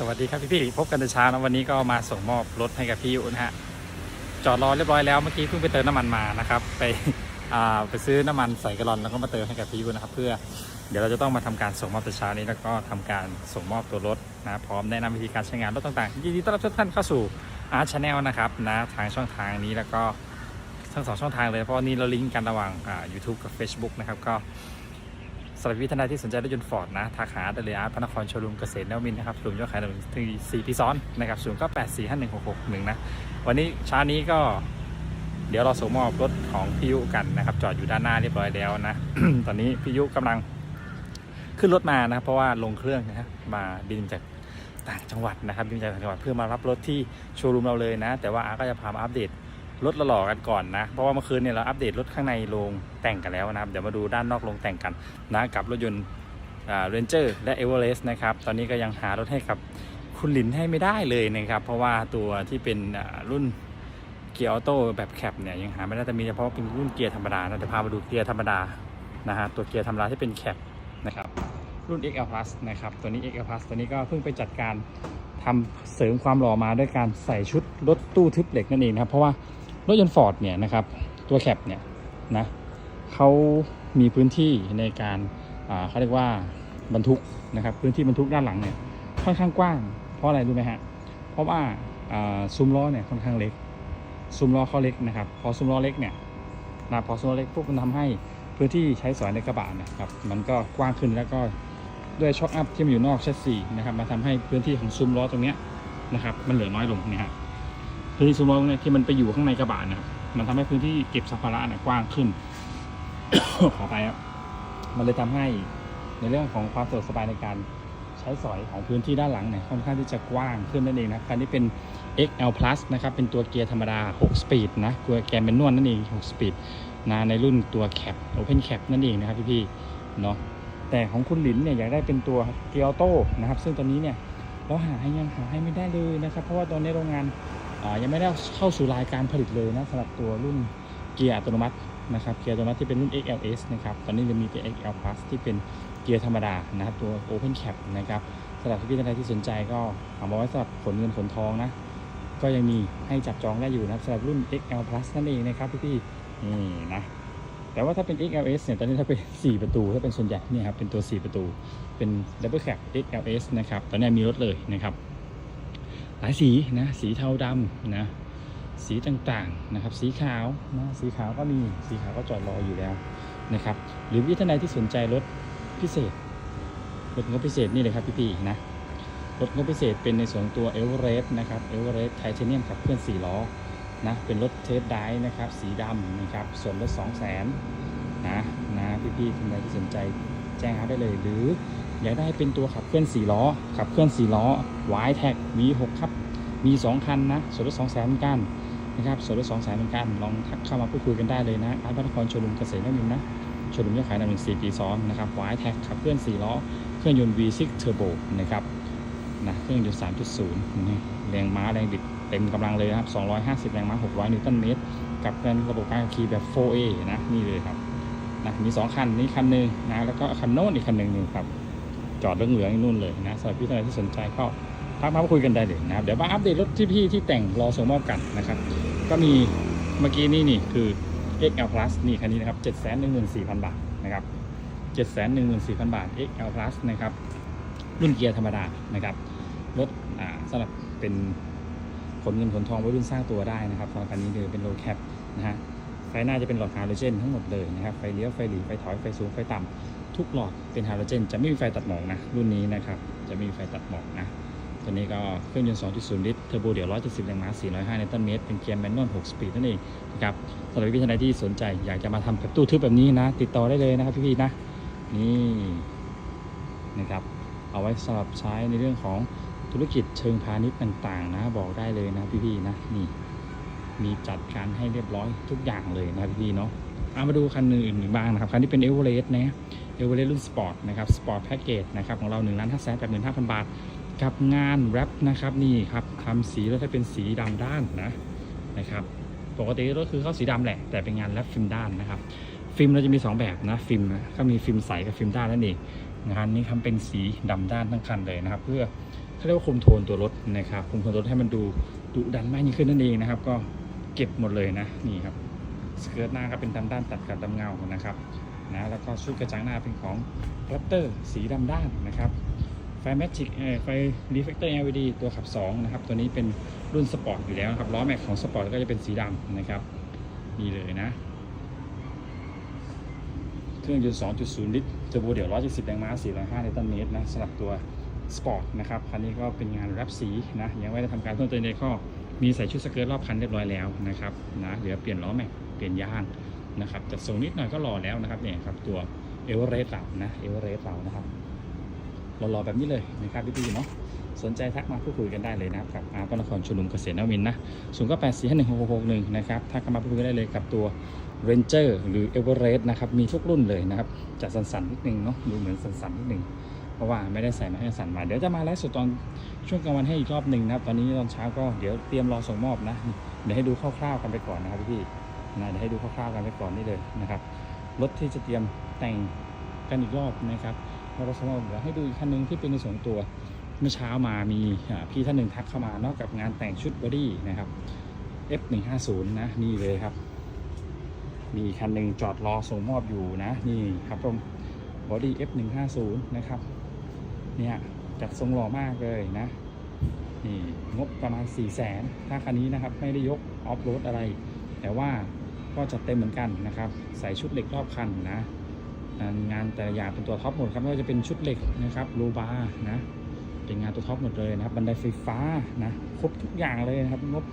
สวัสดีครับพี่พี่ๆพบกันแต่เช้านะวันนี้ก็มาส่งมอบรถให้กับพี่ยุนะฮะจอดรอเรียบร้อยแล้วเมื่อกี้เพิ่งไปเติมน้ำมันมานะครับ ไปไปซื้อน้ำมันใส่กระลอนแล้วก็มาเติมให้กับพี่ยุนะครับ เพื่อเดี๋ยวเราจะต้องมาทำการส่งมอบแต่เช้านี้แล้วก็ทำการส่งมอบตัวรถนะพร้อมแนะนำวิธีการใช้งานรถต่างๆยินดีต้อนรับทุกท่านเข้าสู่อาร์ชแนลนะครับนะทางช่องทางนี้แล้วก็ทั้งสองช่องทางเลยเพราะนี่เราลิงก์กันระหว่างอ่า YouTube กับ Facebook นะครับก็ สำหรับพี่ท่านใดที่สนใจรถยนต์ฟอร์ดนะ ทักหาได้เลยอาร์ตพระนครโชลุมเกษตรนวมินนะครับศูนย์ยอดขายหนึ่งถึงสี่ปีซ้อนนะครับศูนย์ก็แปดสี่ห้าหนึ่งหกหกหนึ่งนะ วันนี้เช้านี้ก็เดี๋ยวเราส่งมอบรถของพี่ยุกันนะครับ จอดอยู่ด้านหน้าเรียบร้อยแล้วนะ ตอนนี้พี่ยุกำลังขึ้นรถมานะเพราะว่าลงเครื่องนะมาบินจากต่างจังหวัดนะครับบินจากต่างจังหวัดเพื่อมารับรถที่โชว์รูมเราเลยนะ แต่ว่าอาร์ก็จะพามาอัปเดต รถหล่อกันก่อนนะ เพราะว่าเมื่อคืนเนี่ยเราอัปเดตรถข้างในโรงแต่งกันแล้วนะครับ เดี๋ยวมาดูด้านนอกโรงแต่งกันนะกับรถยนต์เรนเจอร์และเอเวอเรสต์นะครับ ตอนนี้ก็ยังหารถให้กับคุณหลินให้ไม่ได้เลยนะครับ เพราะว่าตัวที่เป็นรุ่นเกียร์ออโต้แบบแคปเนี่ยยังหาไม่ได้แต่มีเฉพาะเป็นรุ่นเกียร์ธรรมดานะเดี๋ยวพามาดูเกียร์ธรรมดานะฮะตัวเกียร์ธรรมดาที่เป็นแคปนะครับรุ่น XL Plus นะครับตัวนี้ XL Plus ตัวนี้ก็เพิ่งไปจัดการทำเสริมความหล่อมาด้วยการใส่ชุดรถตู้ทึบเหล็กนั่นเองนะครับ เพราะว่า รถยนต์ฟอร์ดเนี่ยนะครับตัวแคปเนี่ยนะเขามีพื้นที่ในการเขาเรียกว่าบรรทุกนะครับพื้นที่บรรทุกด้านหลังเนี่ยค่อนข้างกว้าง เพราะอะไรรู้ไหมฮะเพราะว่าซุ้มล้อเนี่ยค่อนข้างเล็กซุ้มล้อเขาเล็กนะครับพอซุ้มล้อเล็กเนี่ยนะพอซุ้มล้อเล็กปุ๊บมันทำให้พื้นที่ใช้สอยในกระบะนี่ยครับมันก็กว้างขึ้นแล้วก็ด้วยช็อคอัพที่มันอยู่นอกแชสซีนะครับมาทำให้พื้นที่ของซุ้มล้อตรงเนี้ยนะครับมันเหลือน้อยลงเนี่ยฮะ พื้นที่ซุ้มล้อเนี่ยที่มันไปอยู่ข้างในกระบะนะครับมันทำให้พื้นที่เก็บสัมภาระเนี่ยกว้างขึ้น ขอไปครับ มันเลยทำให้ในเรื่องของความสะดวกสบายในการใช้สอยของพื้นที่ด้านหลังเนี่ยค่อนข้างที่จะกว้างขึ้นนั่นเองนะคันนี้เป็น XL Plus นะครับ เป็นตัวเกียร์ธรรมดา 6 สปีดนะตัวแกนเป็นนวลนั่นเอง 6 สปีดนะในรุ่นตัว Cap Open Cap นั่นเองนะครับพี่ๆเนาะแต่ของคุณหลินเนี่ยอยากได้เป็นตัวเกียร์ออโต้นะครับ ซึ่งตอนนี้เนี่ยเราหาให้ยังหาให้ไม่ได้เลยนะครับ เพราะว่าตอนนี้โรงงาน ยังไม่ได้เข้าสู่รายการผลิตเลยนะสำหรับตัวรุ่นเกียร์อัตโนมัตินะครับเกียร์อัตโนมัติที่เป็นรุ่น XLS นะครับตอนนี้จะมีตัว XL Plus ที่เป็นเกียร์ธรรมดานะครับตัว Open Cap นะครับสำหรับพี่ๆท่านใดที่สนใจก็เอามาไว้สำหรับขนเงินขนทองนะก็ยังมีให้จับจองได้อยู่นะครับสำหรับรุ่น XL Plus นั่นเองนะครับพี่ๆนี่นะแต่ว่าถ้าเป็น XLS เนี่ยตอนนี้ถ้าเป็น 4 ประตูถ้าเป็นส่วนใหญ่เนี่ยครับเป็นตัว 4 ประตูเป็น Double Cab XLS นะครับตอนนี้มีรถเลยนะครับ หลายสีนะสีเทาดำนะสีต่างๆนะครับ สีขาวนะสีขาวก็มีสีขาวก็จอดรออยู่แล้วนะครับ หรือวิท่านใดที่สนใจรถพิเศษรถงบพิเศษนี่เลยครับพี่ๆนะรถงบพิเศษเป็นในส่วนตัวเอเวอเรสต์นะครับเอเวอเรสต์ไทเทเนียมขับเคลื่อน4ล้อนะเป็นรถเทสไดนะครับ สีดำนะครับ ส่วนลด2 0 0 0 0นนะนะพี่ๆท่านใดที่สนใจ แจ้งหาได้เลย หรืออยากได้เป็นตัวขับเคลื่อน4ล้อ ขับเคลื่อน4ล้อ y t a g V6 ครับ มี 2 คันนะส่วนลด2แสนเหมือนกันนะครับส่วนลด2แสนเหมือนกันลองทักเข้ามาพูดคุยกันได้เลยนะอาร์ตพัฒนครโชลุมเกษตรนมินทร์นะโชลุมยอดขายนำหนึ่งสี่ปีซ้อนนะครับวายแท็กขับเคลื่อน4ล้อ เครื่องยนต์ V6 Turbo นะครับนะเครื่องยนต์ 3.0นี่แรงม้าแรงบิดเต็มกำลังเลยครับ 250 แรงม้า 600 นิวตันเมตร กับการระบบการขับขี่แบบ 4A นะ นี่เลยครับ นะมี2คันนี้คันหนึ่งนะแล้วก็คันโน้นอีกคันหนึ่งนี่ครับ จอดเรื่องเหลืองนู่นเลยนะสำหรับพี่ท่านที่สนใจก็ทักมาคุยกันได้เลยนะครับเดี๋ยวมาอัปเดตรถที่พี่ที่แต่งรอส่งมอบกันนะครับ ก็มีเมื่อกี้นี่นี่คือ XL Plus นี่คันนี้นะครับ714,000 บาทนะครับ714,000 บาท XL Plus นะครับรุ่นเกียร์ธรรมดานะครับรถสำหรับเป็นขนเงินขนทองไว้รุ่นสร้างตัวได้นะครับสำหรับคันนี้เลยเป็น low cap นะฮะ ฟหน้าจะเป็นหลอดฮาโลเจนทั้งหมดเลยนะครับ ไฟเลี้ยว ไฟหลีไฟถอย ไฟสูง ไฟต่ำทุกหลอดเป็นฮาโลเจน จะไม่มีไฟตัดหมอกนะ รุ่นนี้นะครับ จะไม่มีไฟตัดหมอกนะ ตัวนี้ก็เครื่องยนต์ 2.0 ลิตร เทอร์โบเดี่ยว 170 แรงม้า 405 นิวตันเมตร เป็นเกียร์แมนนวล 6 สปีดนั่นเองนะครับสำหรับพี่ท่านใดที่สนใจ อยากจะมาทำแบบตู้ทึบแบบนี้นะ ติดต่อได้เลยนะครับพี่ๆนะ นี่นะครับ เอาไว้สำหรับใช้ในเรื่องของธุรกิจเชิงพาณิชย์ต่างๆ นะ บอกได้เลยนะพี่ๆนะ นี่ มีจัดการให้เรียบร้อยทุกอย่างเลยนะพี่เนาะเอามาดูคันอื่นบ้างนะครับ คันนี้เป็นเอเวอเรสต์นะเอเวอเรสต์รุ่นสปอร์ตนะครับสปอร์ตแพ็กเกจนะครับของเรา1ล้าน5แสนแปดหมื่นห้าพันบาท กับงานแรปนะครับนี่ครับทำสีแล้วถ้าเป็นสีดำด้านนะนะครับปกติก็คือเข้าสีดำแหละแต่เป็นงานแรปฟิล์มด้านนะครับ ฟิล์มเราจะมี 2 แบบนะฟิล์มก็มีฟิล์มใสกับฟิล์มด้านนั่นเองงานนี้ทำเป็นสีดำด้านทั้งคันเลยนะครับ เพื่อเขาเรียกว่าคุมโทนตัวรถนะครับคุมโทนรถให้มันดูดุดันมากยิ่งขึ้นนั่นเองนะครับ ก็ เก็บหมดเลยนะนี่ครับสเกิร์ตหน้าก็เป็นดำด้านตัดกับดำเงานะครับนะแล้วก็ชุดกระจังหน้าเป็นของ Raptor สีดำด้านนะครับไฟ Magic เอ่อไฟ Reflector LED ตัวขับ2นะครับตัวนี้เป็นรุ่นสปอร์ตอยู่แล้วครับล้อแม็กของสปอร์ตก็จะเป็นสีดำนะครับนี่เลยนะ เครื่องยนต์2.0 ลิตรเทอร์โบเดี่ยว 170 แรงม้า405นิวตันเมตรนะสำหรับตัวสปอร์ตนะครับคันนี้ก็เป็นงานแรปสีนะยังไม่ได้ทำการเพิ่มเติมใดก็ มีใส่ชุดสเกิร์ตรอบคันเรียบร้อยแล้วนะครับนะเหลือเปลี่ยนล้อแม็กเปลี่ยนยางนะครับจัดทรงนิดหน่อยก็หล่อแล้วนะครับเนี่ยครับตัวเอเวอเรสต์เรานะเอเวอเรสต์เรานะครับหล่อๆแบบนี้เลยนะครับพี่ๆเนาะสนใจทักมาพูดคุยกันได้เลยนะครับกับอาร์ตนครชุนุมเกษตรนวินนะศูนย์ก็แปดสี่ห้าหนึ่งหกหกหนึ่งนะครับทักกันมาพูดคุยกันได้เลยกับตัว Ranger หรือ Everest นะครับมีทุกรุ่นเลยนะครับจะสันๆนิดนึงเนาะดูเหมือนสันๆนิดนึง เพราะว่าไม่ได้ใส่มาให้สั่นมา เดี๋ยวจะมาไลฟ์สดตอนช่วงกลางวันให้อีกรอบหนึ่งนะครับ ตอนนี้ตอนเช้าก็เดี๋ยวเตรียมรอส่งมอบนะ เดี๋ยวให้ดูคร่าวๆกันไปก่อนนะครับพี่นะเดี๋ยวให้ดูคร่าวๆกันไปก่อนนี่เลยนะครับ รถที่จะเตรียมแต่งกันอีกรอบนะครับแล้วราส่งมอบเดี๋ยวให้ดูอีกคันหนึงที่เป็นในส่วนตัวเมื่อเช้ามามีพี่ท่านหนึ่งทักเข้ามานอกกับงานแต่งชุดบอดี้นะครับ F150 นะนี่เลยครับ มีคันหนึ่งจอดรอส่งมอบอยู่นะ นี่ครับผมบอดี้ F150 นะครับ เนี่ยจัดทรงหล่อมากเลยนะนี่งบประมาณ 4 0 0แสนถ้าคันนี้นะครับไม่ได้ยกออฟโรดอะไร แต่ว่าก็จัดเต็มเหมือนกันนะครับ ใส่ชุดเหล็กรอบคันนะงานแต่ละอย่างเป็นตัวท็อปหมดครับไม่ว่าจะเป็นชุดเหล็กนะครับโลบาร์นะเป็นงานตัวท็อปหมดเลยนะครับบันไดไฟฟ้านะครบทุกอย่างเลยนะครับงบ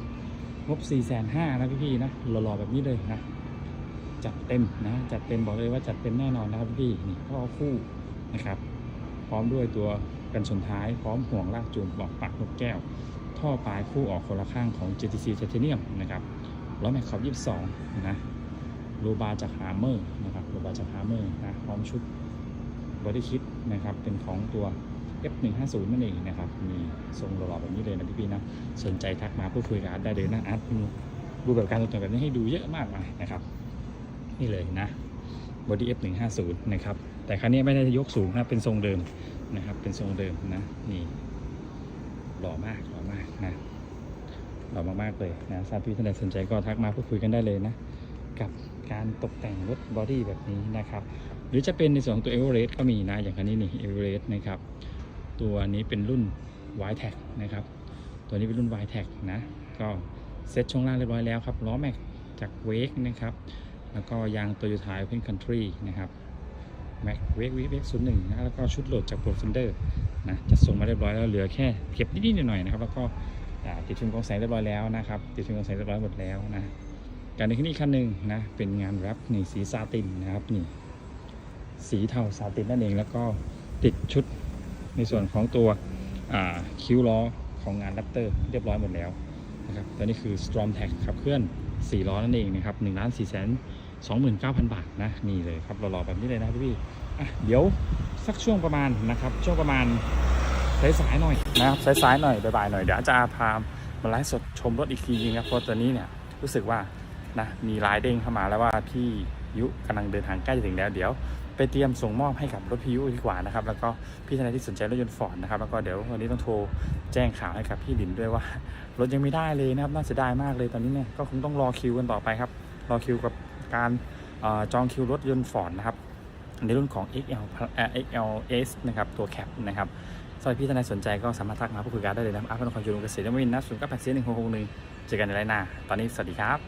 งบ 4 5 0 0 0นะพี่ๆนะหล่อๆแบบนี้เลยนะจัดเต็มนะจัดเต็มบอกเลยว่าจัดเต็มแน่นอนนะครับพี่นี่พ่อคู่นะครับ พร้อมด้วยตัวกันชนท้ายพร้อมห่วงลากจูงบอกปักนกแก้ว ท่อปลายคู่ออกคนละข้างของ GTC Titanium นะครับล้อแม็กขอบ22 นะโลบาจากฮาร์เมอร์นะครับโลบาจากฮาร์เมอร์นะพร้อมชุดบอดี้คิดนะครับเป็นของตัว F150 นั่นเองนะครับ มีทรงหล่อๆแบบนี้เลยนะพี่ๆนะ สนใจทักมาพูดคุยกับอาร์ตได้เลยนะอาร์ตมีรูปแบบการตกแต่งแบบนี้ให้ดูเยอะมากมายนะครับ นี่เลยนะ Body F 1 5 0 นะครับ แต่ครั้นี้ไม่ได้ยกสูงนะเป็นทรงเดิมนะครับ เป็นทรงเดิมนะนี่หล่อมากหล่อมากนะหล่อมากๆเลยนะทราบพี่ท่านใดสนใจก็ทักมาพูดคุยกันได้เลยนะ กับการตกแต่งรถบอดี้แบบนี้นะครับ หรือจะเป็นในส่วนของตัว e v e r e s t ก็มีนะ อย่างคันนี้นี่ e v e r e s t นะครับ ตัวนี้เป็นรุ่น y t e c นะครับ ตัวนี้เป็นรุ่น y t e c นะ ก็เซ็ตช่วงล่างเรียบร้อยแล้วครับล้อแม็กจากเวกนะครับ แล้วก็ยาง Toyota Open Country นะครับ Mac Wake Wake Wake 01นะแล้วก็ชุดโหลดจาก Pro Fender นะจะส่งมาเรียบร้อยแล้วเหลือแค่เก็บนิดๆหน่อยๆนะครับแล้วก็ติดฟิล์มกองแสงเรียบร้อยแล้วนะครับติดฟิล์มกองแสงเรียบร้อยหมดแล้วนะการในที่นี้คันหนึ่งนะเป็นงานแรปนี่สีซาตินนะครับนี่สีเทาซาตินนั่นเองแล้วก็ติดชุดในส่วนของตัวคิ้วล้อของงานแรปเตอร์เรียบร้อยหมดแล้วนะครับตัวนี้คือ Storm Tech ขับเคลื่อน 4 ล้อนั่นเองนะครับ1ล้าน4แสน 29,000 บาทนะนี่เลยครับหล่อๆแบบนี้เลยนะพี่ๆอ่เดี๋ยวสักช่วงประมาณนะครับช่วงประมาณสายๆหน่อยนะครับสายๆหน่อยบ่ายๆหน่อยเดี๋ยวจารย์พามาไลฟ์สดชมรถอีกทีนึงครับเพราะตอนนี้เนี่ยรู้สึกว่านะมีไลน์เด้งเข้ามาแล้วว่าพี่ยุกำลังเดินทางใกล้จะถึงแล้วเดี๋ยวไปเตรียมส่งมอบให้กับรถพี่ยุดีกว่านะครับแล้วก็พี่ท่านใดที่สนใจรถยนต์ฟอร์ดนะครับแล้วก็เดี๋ยววันนี้ต้องโทรแจ้งข่าวให้กับพี่ดินด้วยว่ารถยังไม่ได้เลยนะครับน่าเสียดายมากเลยตอนนี้เนี่ยก็คงต้องรอคิวกันต่อไปครับรอคิวกับ การออจองคิวรถยนต์ฟอร์ดนะครับในรุ่นของ XL XLS นะครับ ตัวแคปนะครับสำหรับพี่ท่านใดสนใจก็สามารถทักมาพูดคุยกันได้เลยนะครับอาร์ตพนครจูนเกษตรนวมินนะศูนย์เก้าแปดสี่หนึ่งหกหกหนึ่งเจอกันในไลน์หน้า ตอนนี้สวัสดีครับ